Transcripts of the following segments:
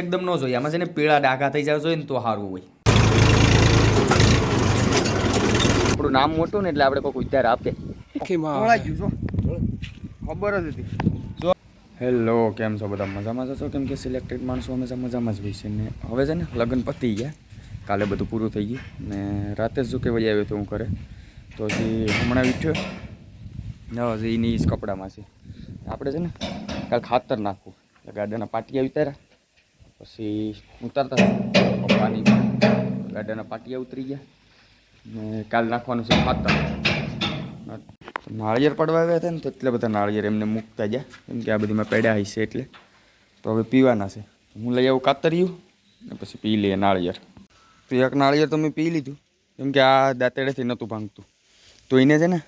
એકદમ ન જોઈએ. આમાં છે ને પીળા ડાઘા થઈ જાય જોઈએ ને તો સારું હોય. આપણું નામ મોટું ને એટલે આપણે કોઈ ઉદ્ધાર આપે. ખબર જ હતી. હેલો કેમ છો બધા? મજામાં છો કેમ કે સિલેક્ટેડ માણસો હંમેશા મજામાં જ હોય છે ને? હવે છે ને લગ્ન પતી ગયા. કાલે બધું પૂરું થઈ ગયું ને રાતે જ શું કે વહી આવ્યો હતો હું ઘરે. તો હજી હમણાં વિઠ્યો ને હજી એની જ કપડામાં છે. આપણે છે ને કાલે ખાતર નાખવું. એટલે ગાડાના પાટિયા ઉતાર્યા. પછી ઉતારતા પપ્પાની ગાડાના પાટિયા ઉતરી ગયા. ને કાલ નાખવાનું છે ખાતર. નાળિયેર પડવા આવ્યા હતા ને તો એટલે બધા નાળિયેર એમને મૂકતા ગયા. કેમ કે આ બધીમાં પેડ્યા હશે એટલે. તો હવે પીવાના છે. હું લઈ આવું કાતરિયું ને પછી પી લઈએ નાળિયેર. તો એક નાળિયેર તો મેં પી લીધું. કેમ કે આ દાંતેડેથી નહોતું ભાંગતું. તો એને છે ને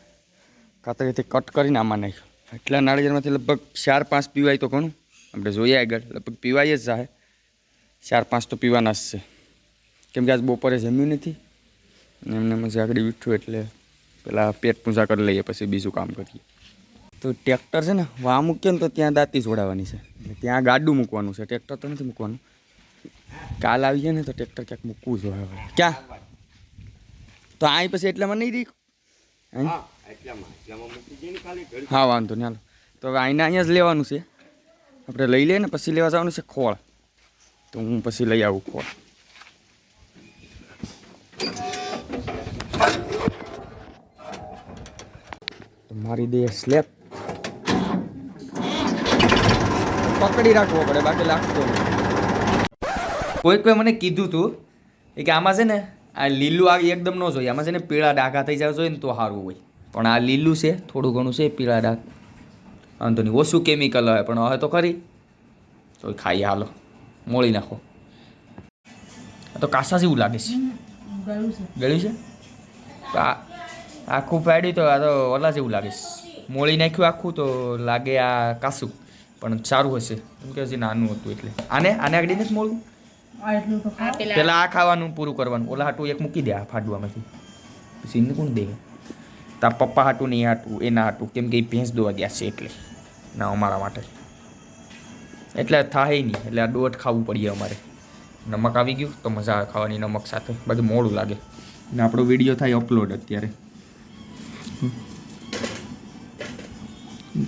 કાતરીથી કટ કરીને આમાં નાખ્યું. એટલા નાળિયેરમાંથી લગભગ ચાર પાંચ પીવાય તો ઘણું. આપણે જોઈએ આગળ. લગભગ પીવાય જ જાય ચાર પાંચ તો પીવાના જ છે. કેમ કે આજ બપોરે જમ્યું નથી એમને મજા આગળ ઉઠ્યું એટલે પેલા પેટ પૂજા કરી લઈએ પછી બીજું કામ કરીએ. તો ટ્રેક્ટર છે ને વા મૂકીએ ને તો ત્યાં દાંતી જોડાવાની છે. ત્યાં ગાડું મૂકવાનું છે. ટ્રેક્ટર તો નથી મૂકવાનું. કાલ આવીએ ને તો ટ્રેક્ટર ક્યાંક મૂકવું જોઈએ હવે. ક્યાં? તો અહીં પછી એટલામાં નહીં રહી? હા? વાંધો નહીં હાલો. તો હવે અહીંને અહીંયા જ લેવાનું છે. આપણે લઈ લઈએ ને પછી લેવા જવાનું છે ખોળ. તો હું પછી લઈ આવું તો મારી દે સ્લેબ પકડી રાખવો પડે બાકી લાગતો કોઈક કોઈ મને કીધું તું એ કે આમાં છે ને આ લીલું આ એકદમ ન જોઈએ આમાં છે ને પીળા ડાઘા થઈ જાય જોઈએ ને તો સારું હોય પણ આ લીલું છે થોડું ઘણું છે પીળા ડાઘ વાંધો નહીં ઓછું કેમિકલ હોય પણ હવે તો ખરી તો ખાઈએ હાલો મોળી નાખો. આ તો કાસા જેવું લાગે છે. ગળ્યું છે. તો આ આખું પાડ્યું તો આ તો ઓલા જેવું લાગે છે. મોળી નાખ્યું આખું તો લાગે આ કાસું પણ સારું હશે. કેમ કે હજી નાનું હતું એટલે. આને આને આગળ નથી મોળું પેલા આ ખાવાનું પૂરું કરવાનું. ઓલા હાટું એક મૂકી દે આ ફાડવામાંથી. પછી એને કોણ દે? તાર પપ્પા હાટું નહીં હાટું એના હાટું. કેમ કે એ ભેંસ દોવા ગયા છે એટલે. ના અમારા માટે. એટલે થાય નહીં. એટલે આ દોઢ ખાવું પડીએ અમારે. નમક આવી ગયું તો મજા આવે ખાવાની નમક સાથે. બધું મોડું લાગે. ને આપણો વીડિયો થાય અપલોડ અત્યારે.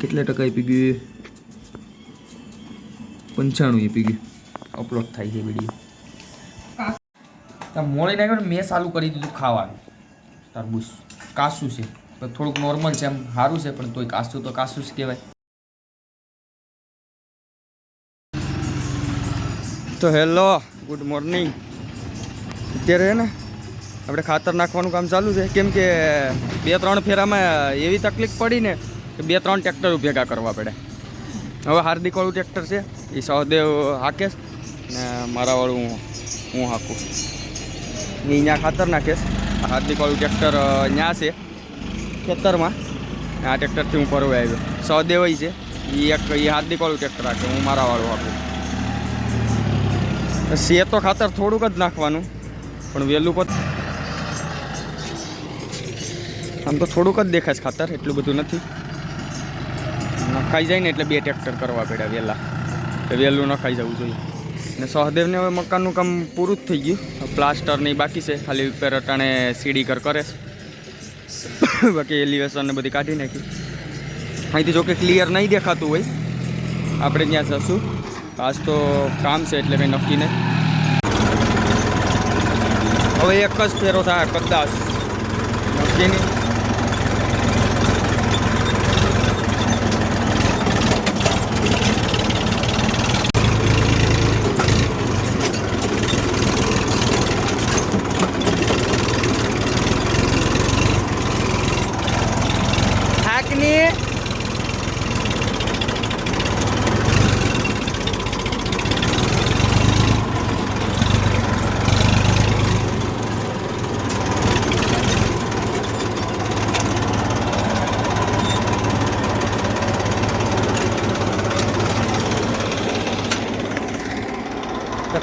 કેટલા ટકા આપી ગયું પંચાણું આપી ગયું. અપલોડ થાય છે વીડિયો મોડી નાખ્યો મેં ચાલુ કરી દીધું ખાવાનું. તરબૂચ કાસું છે. થોડુંક નોર્મલ છે એમ. સારું છે પણ તોય કાસું તો કાસું જ કહેવાય. તો હેલો, ગુડ મોર્નિંગ. અત્યારે ને, આપણે ખાતર નાખવાનું કામ ચાલુ છે. કેમ કે બે ત્રણ ફેરામાં એવી તકલીફ પડી ને કે બે ત્રણ ટ્રેક્ટર ભેગા કરવા પડે. હવે હાર્દિક વાળું ટ્રેક્ટર છે એ સહદેવ હાકેશ ને મારાવાળું હું હાકું. અહીંયા ખાતર નાખીશ હાર્દિકવાળું હાર્દિક વાળું ટ્રેક્ટર ત્યાં છે ખેતરમાં. આ ટ્રેક્ટરથી હું ફરવા આવ્યો. સહદેવ છે. એ એક એ હાર્દિકવાળું ટ્રેક્ટર રાખે હું મારાવાળું હાકું. છે તો ખાતર થોડુંક જ નાખવાનું, પણ વહેલું પત આમ તો થોડુંક જ દેખાય છે ખાતર, એટલું બધું નથી. નખાઈ જાય ને એટલે બે ટ્રેક્ટર કરવા પડ્યા વહેલા તો વહેલું નખાઈ જવું જોઈએ. ને સહદેવને હવે મકાનનું કામ પૂરું જ થઈ ગયું. પ્લાસ્ટર ને બાકી છે. ખાલી ઉપર અટાણે સીડી કર કરે છે. બાકી એલિવેશન ને બધી કાઢી નાખી. અહીંથી જોકે ક્લિયર નહીં દેખાતું હોય, આપણે ત્યાં જશું. આજ તો કામ છે એટલે કંઈ નક્કી નહીં. હવે એક જ ફેરો થાય, કદાચ. નક્કી નહીં.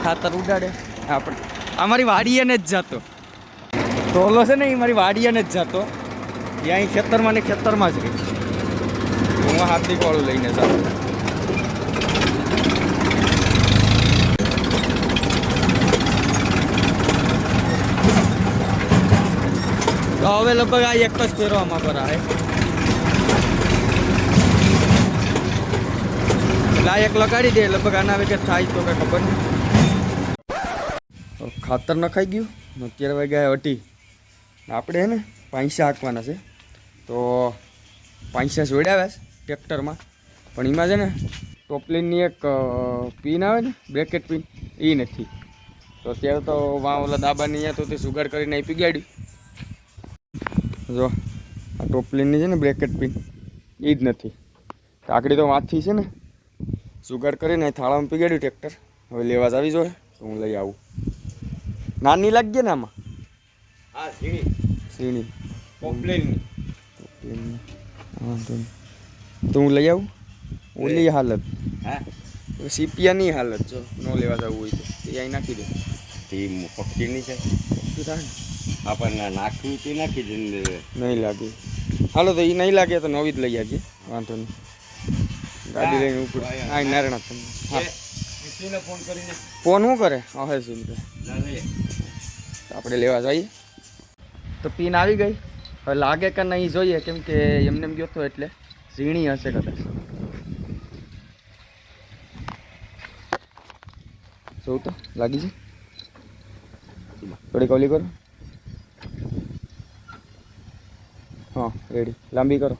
ખાતર ઉડાડે. આપણે અમારી વાડીએને જ જતો. ટોલો છે ને, એ મારી વાડીએને જ જતો. એ અહીં ખેતરમાં ને ખેતરમાં જ રહી. હું હાથી વાળું લઈને જાઉં. હવે લગભગ આ એક જ ફેરવામાં પર આવે. લાયક લગાડી દે, લગભગ આના વિકે થાય તો કઈ ખબર નહીં. ખાતર નખાઈ ગયું. અત્યારે વાગ્યા અટી આપણે હે ને પાંચસા હાંકવાના છે. તો પાંચસા જોડાવ્યા છે ટ્રેક્ટરમાં. પણ એમાં છે ને ટોપલીનની એક પિન આવે ને બ્રેકેટ પિન એ નથી. તો અત્યારે તો વાં ઓલા દાબાની અહીંયા તો તે સુગાડ કરીને આપી ગાડ્યું જો, આ ટોપલીનની છે ને બ્રેકેટ પિન એ જ નથી. કાકડી તો વાંચી છે ને સુગાડ કરીને થાળામાં પીગાડ્યું ટ્રેક્ટર. હવે લેવા જ આવી જોઈએ તો હું લઈ આવું. નાની લાગીએ ને આમાં? હા ઝીણી. શ્રીણી પોપલેન તો હું લઈ આવું? ઓલી હાલત. હા. સીપિયાની હાલત જો ન લેવા જવું હોય તો. એ અહીં નાખી દે. તે પક્ષીની છે. શું થાય? આપણને નાખ્યું તે નાખી દે નહીં લાગે. હાલો તો એ નહીં લાગે તો નવી જ લઈ આવીએ. વાંધો નહીં. ગાડી લઈને ઉપર. હા નારાયણ તમને હા. ફોન કરીને? ફોન શું કરે? હવે તો આપણે લેવા જઈએ. તો પીન આવી ગઈ. હવે લાગે કે નહીં જોઈએ, કેમ કે એમને એમ ગયો તો એટલે ઝીણી હશે કદાચ. જોઉં તો, લાગી છે? થોડી કોલી કરો. હા રેડી લાંબી કરો.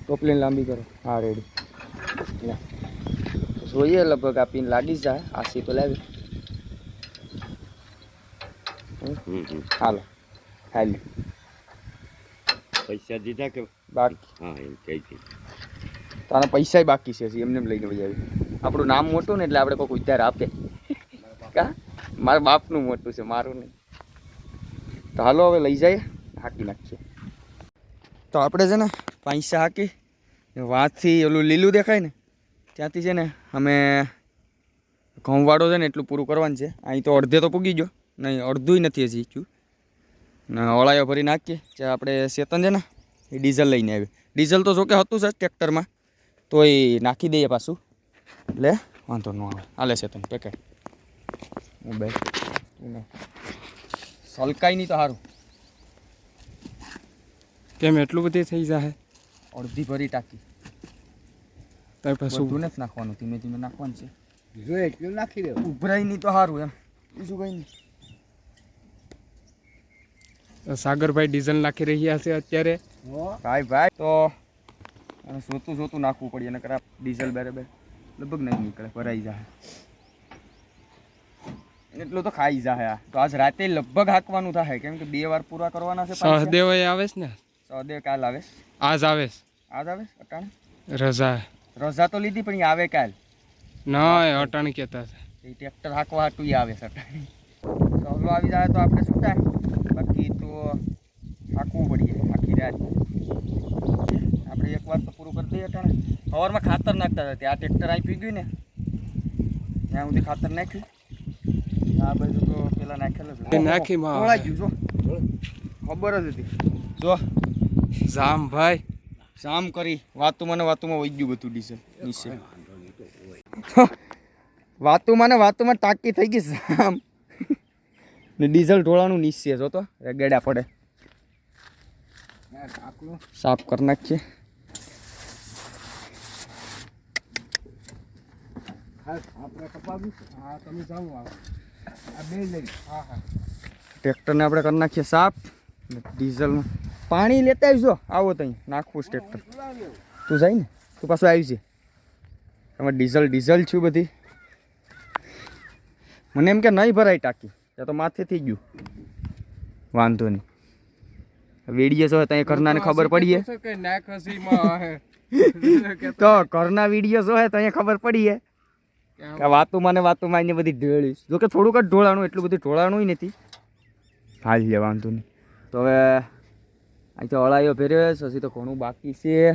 ટોપલીને લાંબી કરો. હા રેડી જોઈએ લગભગ આ પીન લાગી જાય. આસી તો લાવી. હાલો. હાલ પૈસા દીધા કે બાકી. હા એમ કહી દીધું તારા પૈસા બાકી છે હજી એમને એમ લઈને બજાવી આપણું નામ મોટું ને એટલે આપણે કોઈ ઉધાર આપે. કા? મારા બાપનું મોટું છે મારું નહીં. તો હાલો હવે લઈ જઈએ હાકી નાખીએ. તો આપણે છે ને પૈસા હાકી વાંથી ઓલું લીલું દેખાય ને ત્યાંથી છે ને અમે ઘઉંવાળો છે ને એટલું પૂરું કરવાનું છે. અહીં તો અડધે તો પૂગી ગયો. નહીં અડધુંય નથી હજી થયું ને ઓળાયો ભરી નાખીએ. જે આપણે ચેતન છે ને એ ડીઝલ લઈને આવે ડીઝલ તો જોકે હતું જ ટ્રેક્ટરમાં તો એ નાખી દઈએ પાછું. એટલે વાંધો ન આવે. હાલે છે તને પેકેટ હું બે સલકાઈ નહીં તો સારું કેમ એટલું બધી થઈ જાય અડધી ભરી ટાંકી. તાર બધું પાછું નથી નાખવાનું ધીમે ધીમે નાખવાનું છે. જો એટલું નાખી દે. ઉભરાય નહીં તો સારું એમ. બીજું કંઈ નહીં. સાગરભાઈ ડીઝલ નાખી રહ્યા છે અત્યારે. ભાઈ ભાઈ તો સોતું સોતું નાખવું પડે એને કરા ડીઝલ બરાબર લગભગ નહીં નીકળે ભરાઈ જાય એટલું તો ખાઈ જાય આ. તો આજ રાતે લગભગ હાંકવાનું થાય કેમ કે બે વાર પૂરા કરવાના છે સહદેવ આવે છે ને? સહદેવ કાલ આવે આજ આવે આજ આવે અટાણે? રજા. રજા તો લીધી પણ આવે કાલ. ના અટાણ કહેતા છે. એ ટ્રેક્ટર હાંકવા હાટું આવે છે અટાણે. આવી જાય તો આપણે શું થાય બાકી તો હાંકવું પડીએ આખી રાત આપણે એક વાર તો પૂરું કરી દઈએ અટાણે સવારમાં ખાતર નાખતા હતા. આ ટ્રેક્ટર પી ગયું ને. ત્યાં સુધી ખાતર નાખ્યું. આ બાજુ તો પેલા નાખેલું નાખી માં ગયું જો. ખબર જ હતી. જો. જામ ભાઈ. જામ કરી. વાતું મને વાતુમાં વહી ગયું બધું ડીઝલ. નીચે. વાતુમાં ને વાતુમાં ટાંકી થઈ ગઈ જામ. ને ડીઝલ ઢોળાનું નીચે જો તો. ગેડા પડે. સાફ કરી નાખીએ. ટ્રેક્ટરને આપણે કરી નાખીએ સાફ. ડીઝલ પાણી લેતા આવજો આવો તઈ. નાખવું ટ્રેક્ટર. તું જાય ને. તું પાછું આવી છે તમારે ડીઝલ ડીઝલ છું બધી. મને એમ કે નહીં ભરાય ટાંકી. ત્યાં તો માથે થઈ ગયું. વાંધો નહીં. વેડીએ છો ત્યાં ઘરનાને ખબર પડીએ તો ઘરના વીડિયો જો હે તો ખબર પડીએ કે વાતુમાં ને વાતુમાં એને બધી ઢોળી જો કે થોડુંક જ ઢોળાણું એટલું બધું ઢોળાણું નથી. હાલ લે વાંધો નહીં. તો હવે અહીં તો અળાઈઓ ફેર્યો છે હજી તો ઘણું બાકી છે.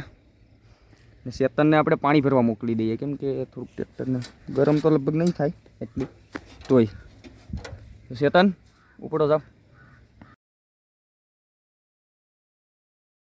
ને શેતનને આપણે પાણી ભરવા મોકલી દઈએ કેમ કે થોડુંક ટ્રેક્ટરને ગરમ તો લગભગ નહીં થાય એટલું. તોય. તો શેતન ઉપડો જાવ